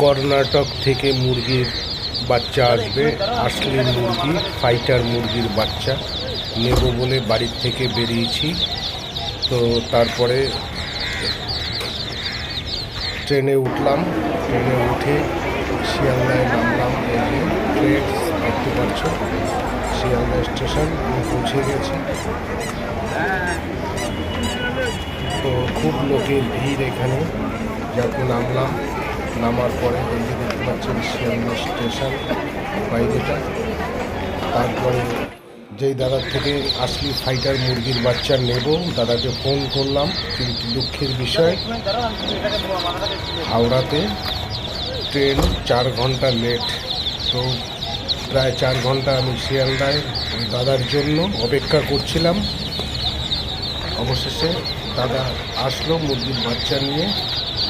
কর্ণাটক থেকে মুরগির বাচ্চা আসবে, আসলি মুরগি ফাইটার মুরগির বাচ্চা নেব বলে বাড়ির থেকে বেরিয়েছি। তো তারপরে ট্রেনে উঠলাম, ট্রেনে উঠে শিয়ালদায় নামলাম ট্রেন দেখতে পাচ্ছ, শিয়ালদা স্টেশন পৌঁছে গেছি। তো খুব লোকের ভিড় এখানে, যখন নামলাম নামার পরে দেখতে পাচ্ছেন শিয়ালদা স্টেশন বাইরেটা। তারপরে যেই দাদার থেকে আসলি ফাইটার মুরগির বাচ্চা নেব, দাদাকে ফোন করলাম, কিন্তু দুঃখের বিষয়, হাওড়াতে ট্রেন চার ঘণ্টা লেট। তো প্রায় চার ঘণ্টা আমি শিয়ালদায় দাদার জন্য অপেক্ষা করছিলাম। অবশেষে দাদা আসলো মুরগির বাচ্চা নিয়ে।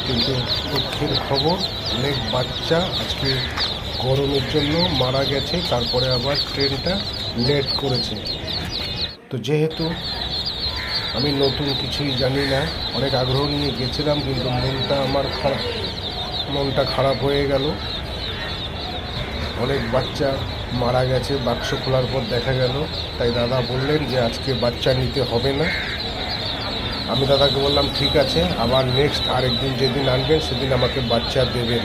কিন্তু দুঃখের খবর, অনেক বাচ্চা আজকে গরমের জন্য মারা গেছে, তারপরে আবার ট্রেনটা লেট করেছে। তো যেহেতু আমি নতুন কিছুই জানি না, অনেক আগ্রহ নিয়ে গেছিলাম, কিন্তু মনটা আমার খারাপ, মনটা খারাপ হয়ে গেল। অনেক বাচ্চা মারা গেছে, বাক্স খোলার পর দেখা গেল। তাই দাদা বললেন যে, আজকে বাচ্চা নিতে হবে না। আমি দাদাকে বললাম, ঠিক আছে, আবার নেক্সট আরেকদিন যেদিন আনবেন, সেদিন আমাকে বাচ্চা দেবেন।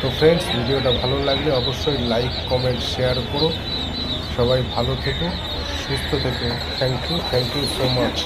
তো ফ্রেন্ডস ভিডিওটা ভালো লাগলে অবশ্যই লাইক কমেন্ট শেয়ার করো। সবাই ভালো থেকো, সুস্থ থেকো। Thank you thank you so much